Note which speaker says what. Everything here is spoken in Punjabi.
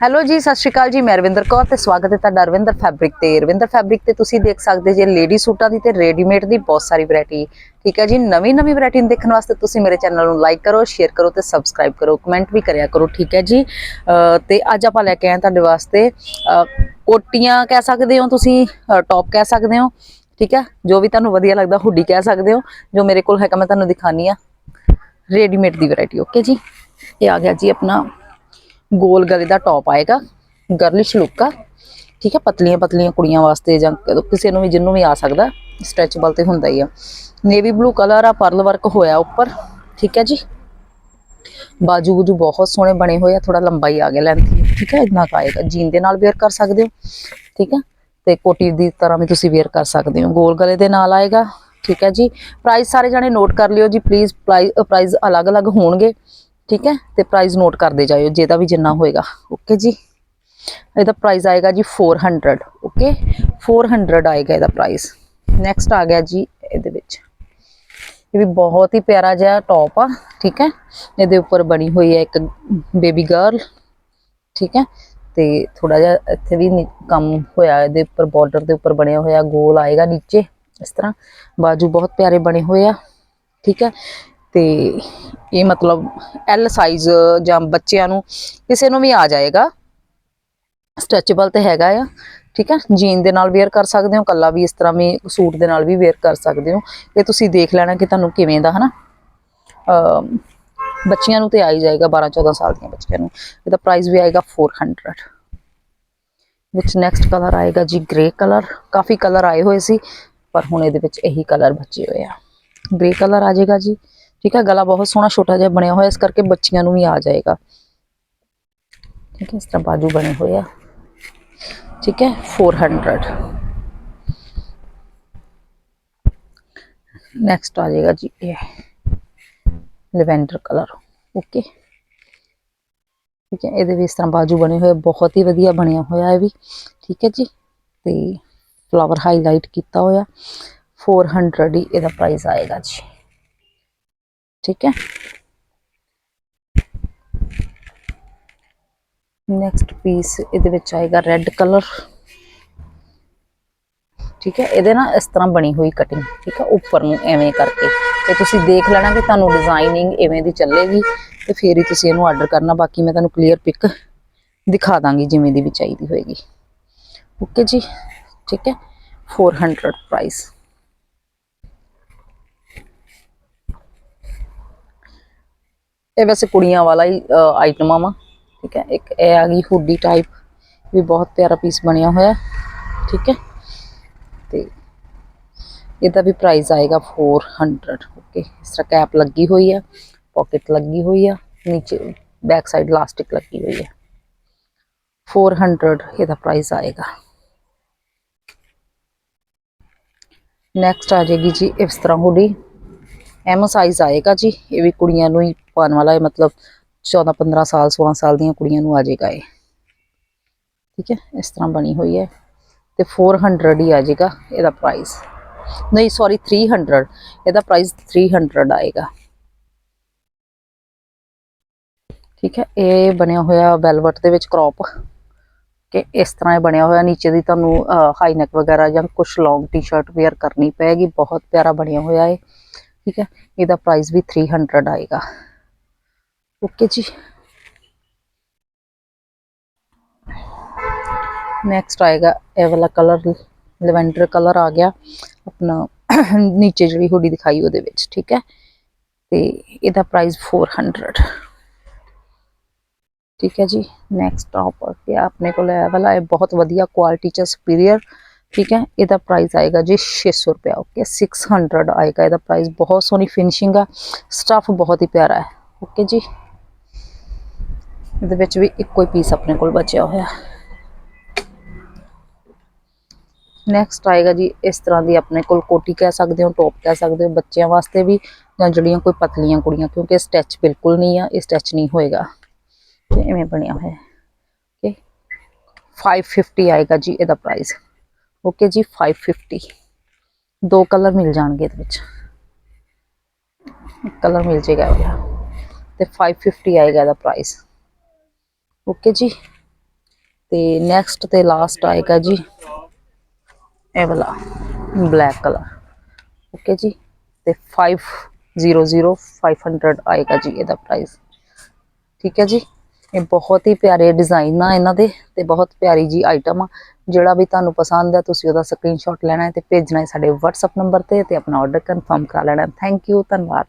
Speaker 1: ਹੈਲੋ ਜੀ, ਸਤਿ ਸ਼੍ਰੀ ਅਕਾਲ ਜੀ। ਮੈਂ ਰਵਿੰਦਰ ਕੌਰ ਤੇ ਸਵਾਗਤ ਹੈ ਤੁਹਾਡਾ ਰਵਿੰਦਰ ਫੈਬਰਿਕ ਤੇ। ਰਵਿੰਦਰ ਫੈਬਰਿਕ ਤੇ ਤੁਸੀਂ ਦੇਖ ਸਕਦੇ ਜੇ ਲੇਡੀ ਸੂਟਾਂ ਦੀ ਤੇ ਰੈਡੀਮੇਡ ਦੀ ਬਹੁਤ ਸਾਰੀ ਵੈਰਾਈਟੀ ਠੀਕ ਹੈ ਜੀ ਨਵੀਂ ਨਵੀਂ ਵੈਰਾਈਟੀ ਨੂੰ ਦੇਖਣ ਵਾਸਤੇ ਤੁਸੀਂ ਮੇਰੇ ਚੈਨਲ ਨੂੰ ਲਾਈਕ ਕਰੋ ਸ਼ੇਅਰ ਕਰੋ ਤੇ ਸਬਸਕ੍ਰਾਈਬ ਕਰੋ ਕਮੈਂਟ ਵੀ ਕਰਿਆ ਕਰੋ, ਠੀਕ ਹੈ ਜੀ। ਅਹ ਤੇ ਅੱਜ ਆਪਾਂ ਲੈ ਕੇ ਆਏ ਤੁਹਾਡੇ ਵਾਸਤੇ ਕੋਟੀਆਂ ਕਹਿ ਸਕਦੇ ਹੋ ਤੁਸੀਂ ਟੌਪ ਕਹਿ ਸਕਦੇ ਹੋ, ਠੀਕ ਹੈ? ਜੋ ਵੀ ਤੁਹਾਨੂੰ ਵਧੀਆ ਲੱਗਦਾ ਹੁੱਡੀ ਕਹਿ ਸਕਦੇ ਹੋ, ਜੋ ਮੇਰੇ ਕੋਲ ਹੈਗਾ ਮੈਂ ਤੁਹਾਨੂੰ ਦਿਖਾਨੀ ਆ। ਰੈਡੀਮੇਡ ਦੀ ਵੈਰਾਈਟੀ ਓਕੇ ਜੀ? ਇਹ ਆ ਗਿਆ ਜੀ ਆਪਣਾ ਗੋਲ ਗਲੇ ਦਾ ਟੌਪ ਆਏਗਾ ਗਰਲਿਸ਼ ਲੁੱਕ ਆ, ਠੀਕ ਹੈ, ਪਤਲੀਆਂ ਪਤਲੀਆਂ ਕੁੜੀਆਂ ਵਾਸਤੇ ਜਾਂ ਕਿਸੇ ਨੂੰ ਵੀ ਜਿੰਨੂੰ ਵੀ ਆ ਸਕਦਾ ਸਟ੍ਰੈਚੇਬਲ ਤੇ ਹੁੰਦਾ ਹੀ ਆ। ਨੇਵੀ ਬਲੂ ਕਲਰ ਆ ਪਰਲ ਵਰਕ ਹੋਇਆ ਉੱਪਰ, ਠੀਕ ਹੈ ਜੀ। ਬਾਜੂ ਬੂਜੂ ਬਹੁਤ ਸੋਹਣੇ ਬਣੇ ਹੋਏ ਆ ਥੋੜਾ ਲੰਬਾ ਹੀ ਆ ਗਿਆ ਲੈਂਥ ਠੀਕ ਹੈ, ਇੰਨਾ ਆਏਗਾ। ਜੀਨ ਦੇ ਨਾਲ ਵੇਅਰ ਕਰ ਸਕਦੇ ਹੋ, ਠੀਕ ਹੈ, ਤੇ ਕੋਟੀ ਦੀ ਤਰ੍ਹਾਂ ਵੀ ਤੁਸੀਂ ਵੇਅਰ ਕਰ ਸਕਦੇ ਹੋ। ਗੋਲ ਗਲੇ ਦੇ ਨਾਲ ਆਏਗਾ, ਠੀਕ ਹੈ ਜੀ। ਪ੍ਰਾਈਸ ਸਾਰੇ ਜਾਣੇ ਨੋਟ ਕਰ ਲਿਓ ਜੀ ਪਲੀਜ਼ ਪ੍ਰਾਈਸ ਅਲੱਗ-ਅਲੱਗ ਹੋਣਗੇ। ਠੀਕ ਹੈ? ਤੇ ਪ੍ਰਾਈਸ ਨੋਟ ਕਰਦੇ ਜਾਇਓ ਜਿਹਦਾ ਵੀ ਜਿੰਨਾ ਹੋਏਗਾ। ਓਕੇ ਜੀ? ਇਹਦਾ ਪ੍ਰਾਈਸ ਆਏਗਾ ਜੀ 400 ਓਕੇ 400 ਆਏਗਾ ਇਹਦਾ ਪ੍ਰਾਈਸ ਨੈਕਸਟ ਆ ਗਿਆ ਜੀ ਇਹਦੇ ਵਿੱਚ। ਇਹ ਵੀ ਬਹੁਤ ਹੀ ਪਿਆਰਾ ਜਿਹਾ ਟੌਪ ਆ, ਠੀਕ ਹੈ? ਇਹਦੇ ਉੱਪਰ ਬਣੀ ਹੋਈ ਹੈ ਇੱਕ ਬੇਬੀ ਗਰਲ ਠੀਕ ਹੈ? ਤੇ ਥੋੜਾ ਜਿਹਾ ਇੱਥੇ ਵੀ ਕੰਮ ਹੋਇਆ, ਇਹਦੇ ਉੱਪਰ ਬਾਰਡਰ ਦੇ ਉੱਪਰ ਬਣਿਆ ਹੋਇਆ, ਗੋਲ ਆਏਗਾ ਨੀਚੇ, ਇਸ ਤਰ੍ਹਾਂ। ਬਾਜੂ ਬਹੁਤ ਪਿਆਰੇ ਬਣੇ ਹੋਏ ਆ, ਠੀਕ ਹੈ? ਤੇ ਇਹ ਮਤਲਬ ਐਲ ਸਾਈਜ਼ ਜਾਂ ਬੱਚਿਆਂ ਨੂੰ ਕਿਸੇ ਨੂੰ ਵੀ ਆ ਜਾਏਗਾ। ਸਟ੍ਰੈਚੇਬਲ ਤੇ ਹੈਗਾ ਆ, ਠੀਕ ਹੈ ਜੀਨ ਦੇ ਨਾਲ ਵੇਅਰ ਕਰ ਸਕਦੇ ਹੋ, ਕੱਲਾ ਵੀ ਇਸ ਤਰ੍ਹਾਂ ਵੀ ਸੂਟ ਦੇ ਨਾਲ ਵੀ ਵੇਅਰ ਕਰ ਸਕਦੇ ਹੋ। ਇਹ ਤੁਸੀਂ ਦੇਖ ਲੈਣਾ ਕਿ ਤੁਹਾਨੂੰ ਕਿਵੇਂ ਦਾ, ਹਨਾ? ਬੱਚਿਆਂ ਨੂੰ ਤੇ ਆਈ ਜਾਏਗਾ 12 14 ਸਾਲ ਦੀਆਂ ਬੱਚਿਆਂ ਨੂੰ। ਇਹਦਾ ਪ੍ਰਾਈਸ ਵੀ ਆਏਗਾ 400 ਵਿੱਚ ਨੈਕਸਟ ਕਲਰ ਆਏਗਾ ਜੀ ਗ੍ਰੇ ਕਲਰ ਕਾਫੀ ਕਲਰ ਆਏ ਹੋਏ ਸੀ, ਪਰ ਹੁਣ ਇਹਦੇ ਵਿੱਚ ਇਹੀ ਕਲਰ ਬਚੇ ਹੋਏ ਆ। ਗ੍ਰੇ ਕਲਰ ਆ ਜਾਏਗਾ ਜੀ। ਠੀਕ ਹੈ, ਗਲਾ ਬਹੁਤ ਸੋਹਣਾ ਛੋਟਾ ਜਿਹਾ ਬਣਿਆ ਹੋਇਆ, ਇਸ ਕਰਕੇ ਬੱਚਿਆਂ ਨੂੰ ਵੀ ਆ ਜਾਏਗਾ। ਠੀਕ ਹੈ, ਇਸ ਤਰ੍ਹਾਂ ਬਾਜੂ ਬਣੇ ਹੋਏ ਆ। ਠੀਕ ਹੈ 400 ਨੈਕਸਟ ਆ ਜਾਏਗਾ ਜੀ ਇਹ। ਲਵੈਂਡਰ ਕਲਰ ਓਕੇ ਠੀਕ ਹੈ, ਇਹਦੇ ਵੀ ਇਸ ਤਰ੍ਹਾਂ ਬਾਜੂ ਬਣੇ ਹੋਏ, ਬਹੁਤ ਹੀ ਵਧੀਆ ਬਣਿਆ ਹੋਇਆ ਹੈ ਵੀ। ਠੀਕ ਹੈ ਜੀ, ਤੇ ਫਲਾਵਰ ਹਾਈਲਾਈਟ ਕੀਤਾ ਹੋਇਆ। 400 ਹੀ ਇਹਦਾ ਪ੍ਰਾਈਸ ਆਏਗਾ ਜੀ। ਠੀਕ ਹੈ ਨੈਕਸਟ ਪੀਸ ਇਹਦੇ ਵਿੱਚ ਆਏਗਾ ਰੈੱਡ ਕਲਰ ਠੀਕ ਹੈ ਇਹਦੇ ਨਾਲ ਇਸ ਤਰ੍ਹਾਂ ਬਣੀ ਹੋਈ ਕਟਿੰਗ ਠੀਕ ਹੈ ਉੱਪਰ ਨੂੰ ਐਵੇਂ ਕਰਕੇ ਤੇ ਤੁਸੀਂ ਦੇਖ ਲੈਣਾ ਕਿ ਤੁਹਾਨੂੰ ਡਿਜ਼ਾਈਨਿੰਗ ਐਵੇਂ ਦੀ ਚੱਲੇਗੀ ਤੇ ਫਿਰ ਹੀ ਤੁਸੀਂ ਇਹਨੂੰ ਆਰਡਰ ਕਰਨਾ ਬਾਕੀ ਮੈਂ ਤੁਹਾਨੂੰ ਕਲੀਅਰ ਪਿਕ ਦਿਖਾ ਦਾਂਗੀ ਜਿਵੇਂ ਦੀ ਵੀ ਚਾਹੀਦੀ ਹੋਏਗੀ ਓਕੇ ਜੀ ਠੀਕ ਹੈ 400 ਪ੍ਰਾਈਸ ਇਹ ਵੈਸੇ ਕੁੜੀਆਂ ਵਾਲਾ ਹੀ ਆਈਟਮਾਂ ਵਾ, ਠੀਕ ਹੈ? ਇੱਕ ਇਹ ਆ ਗਈ ਹੁੱਡੀ ਟਾਈਪ ਵੀ ਬਹੁਤ ਪਿਆਰਾ ਪੀਸ ਬਣਿਆ ਹੋਇਆ, ਠੀਕ ਹੈ? ਤੇ ਇਹਦਾ ਵੀ ਪ੍ਰਾਈਸ ਆਏਗਾ 400 ਓਕੇ ਇਸ ਤਰ੍ਹਾਂ ਕੈਪ ਲੱਗੀ ਹੋਈ ਆ ਪਾਕਟ ਲੱਗੀ ਹੋਈ ਆ, ਨੀਚੇ ਬੈਕ ਸਾਈਡ ਲਾਸਟਿਕ ਲੱਗੀ ਹੋਈ ਹੈ 400 ਇਹਦਾ ਪ੍ਰਾਈਸ ਆਏਗਾ। ਨੈਕਸਟ ਆ ਜਾਏਗੀ ਜੀ ਇਸ ਤਰ੍ਹਾਂ ਹੁੱਡੀ ਐਮ ਸਾਈਜ਼ ਆਏਗਾ ਜੀ, ਇਹ ਵੀ ਕੁੜੀਆਂ ਨੂੰ ਹੀ ਪਾਉਣ ਵਾਲਾ ਹੈ, ਮਤਲਬ 14 15 ਸਾਲ 16 ਸਾਲ ਦੀਆਂ ਕੁੜੀਆਂ ਨੂੰ ਆ ਜਾਏਗਾ ਇਹ। ਠੀਕ ਹੈ, ਇਸ ਤਰ੍ਹਾਂ ਬਣੀ ਹੋਈ ਹੈ। ਤੇ 400 ਹੀ ਆ ਜਾਏਗਾ ਇਹਦਾ ਪ੍ਰਾਈਸ ਨਹੀਂ ਸੌਰੀ 300 ਇਹਦਾ ਪ੍ਰਾਈਸ 300 ਆਏਗਾ। ਠੀਕ ਹੈ, ਇਹ ਬਣਿਆ ਹੋਇਆ ਵੈਲਵਟ ਦੇ ਵਿੱਚ ਕ੍ਰੌਪ ਕਿ ਇਸ ਤਰ੍ਹਾਂ ਇਹ ਬਣਿਆ ਹੋਇਆ, ਨੀਚੇ ਦੀ ਤੁਹਾਨੂੰ ਹਾਈ ਨੈਕ ਵਗੈਰਾ ਜਾਂ ਕੁਝ ਲੌਂਗ ਟੀ-ਸ਼ਰਟ ਵੇਅਰ ਕਰਨੀ ਪਏਗੀ। ਬਹੁਤ ਪਿਆਰਾ ਬਣਿਆ ਹੋਇਆ ਹੈ ਠੀਕ ਹੈ, ਇਹਦਾ ਪ੍ਰਾਈਸ ਵੀ 300 ਆਏਗਾ। ਓਕੇ ਜੀ। ਨੈਕਸਟ ਆਏਗਾ, ਇਹ ਵਾਲਾ ਕਲਰ ਲਵੈਂਡਰ ਕਲਰ ਆ ਗਿਆ। ਆਪਣਾ ਨੀਚੇ ਜਿਹੜੀ ਹੁੱਡੀ ਦਿਖਾਈ ਉਹਦੇ ਵਿੱਚ, ਠੀਕ ਹੈ? ਤੇ ਇਹਦਾ ਪ੍ਰਾਈਸ 400 ਠੀਕ ਹੈ ਜੀ ਨੈਕਸਟ ਟੌਪ ਆ ਗਿਆ ਆਪਣੇ ਕੋਲ, ਇਹ ਵਾਲਾ, ਇਹ ਬਹੁਤ ਵਧੀਆ ਕੁਆਲਿਟੀ ਚ ਸੁਪੀਰੀਅਰ ਠੀਕ ਹੈ? ਇਹਦਾ ਪ੍ਰਾਈਸ ਆਏਗਾ ਜੀ 600 ਰੁਪਏ ਓਕੇ 600 ਆਏਗਾ ਇਹਦਾ ਪ੍ਰਾਈਸ ਬਹੁਤ ਸੋਹਣੀ ਫਿਨਿਸ਼ਿੰਗ ਆ ਸਟਫ ਬਹੁਤ ਹੀ ਪਿਆਰਾ ਹੈ ਓਕੇ ਜੀ? ਇਹਦੇ ਵਿੱਚ ਵੀ ਇੱਕੋ ਹੀ ਪੀਸ ਆਪਣੇ ਕੋਲ ਬਚਿਆ ਹੋਇਆ। ਨੈਕਸਟ ਆਏਗਾ ਜੀ, ਇਸ ਤਰ੍ਹਾਂ ਦੀ ਆਪਣੇ ਕੋਲ ਕੋਟੀ ਕਹਿ ਸਕਦੇ ਹੋ ਟੌਪ ਕਹਿ ਸਕਦੇ ਹੋ, ਬੱਚਿਆਂ ਵਾਸਤੇ ਵੀ ਜਾਂ ਜਿਹੜੀਆਂ ਕੋਈ ਪਤਲੀਆਂ ਕੁੜੀਆਂ, ਕਿਉਂਕਿ ਸਟੈਚ ਬਿਲਕੁਲ ਨਹੀਂ ਆ, ਇਹ ਸਟੈਚ ਨਹੀਂ ਹੋਏਗਾ। ਤੇ ਐਵੇਂ ਬਣਿਆ ਹੋਇਆ। ਓਕੇ 550 ਆਏਗਾ ਜੀ ਇਹਦਾ ਪ੍ਰਾਈਸ ਓਕੇ ਜੀ 550 ਦੋ ਕਲਰ ਮਿਲ ਜਾਣਗੇ ਇਹਦੇ ਵਿੱਚ। ਕਲਰ ਮਿਲ ਜੇਗਾ ਇਹ ਵਾਲਾ ਤੇ 550 ਆਏਗਾ ਇਹਦਾ ਪ੍ਰਾਈਸ ਓਕੇ ਜੀ। ਤੇ ਨੈਕਸਟ ਤੇ ਲਾਸਟ ਆਏਗਾ ਜੀ। ਇਹ ਵਾਲਾ ਬਲੈਕ ਕਲਰ ਓਕੇ ਜੀ। ਤੇ 500 500 ਆਏਗਾ ਜੀ ਇਹਦਾ ਪ੍ਰਾਈਸ ਠੀਕ ਹੈ ਜੀ। ਇਹ ਬਹੁਤ ਹੀ ਪਿਆਰੇ ਡਿਜ਼ਾਈਨ ਆ ਇਹਨਾਂ ਦੇ ਤੇ ਬਹੁਤ ਪਿਆਰੀ ਜੀ ਆਈਟਮ ਆ। ਜਿਹੜਾ ਵੀ ਤੁਹਾਨੂੰ ਪਸੰਦ ਹੈ ਤੁਸੀਂ ਉਹਦਾ ਸਕਰੀਨਸ਼ਾਟ ਲੈਣਾ ਹੈ ਤੇ ਭੇਜਣਾ ਹੈ ਸਾਡੇ WhatsApp ਨੰਬਰ ਤੇ ਤੇ ਆਪਣਾ ਆਰਡਰ ਕਨਫਰਮ ਕਰਾ ਲੈਣਾ ਥੈਂਕ ਯੂ ਧੰਨਵਾਦ।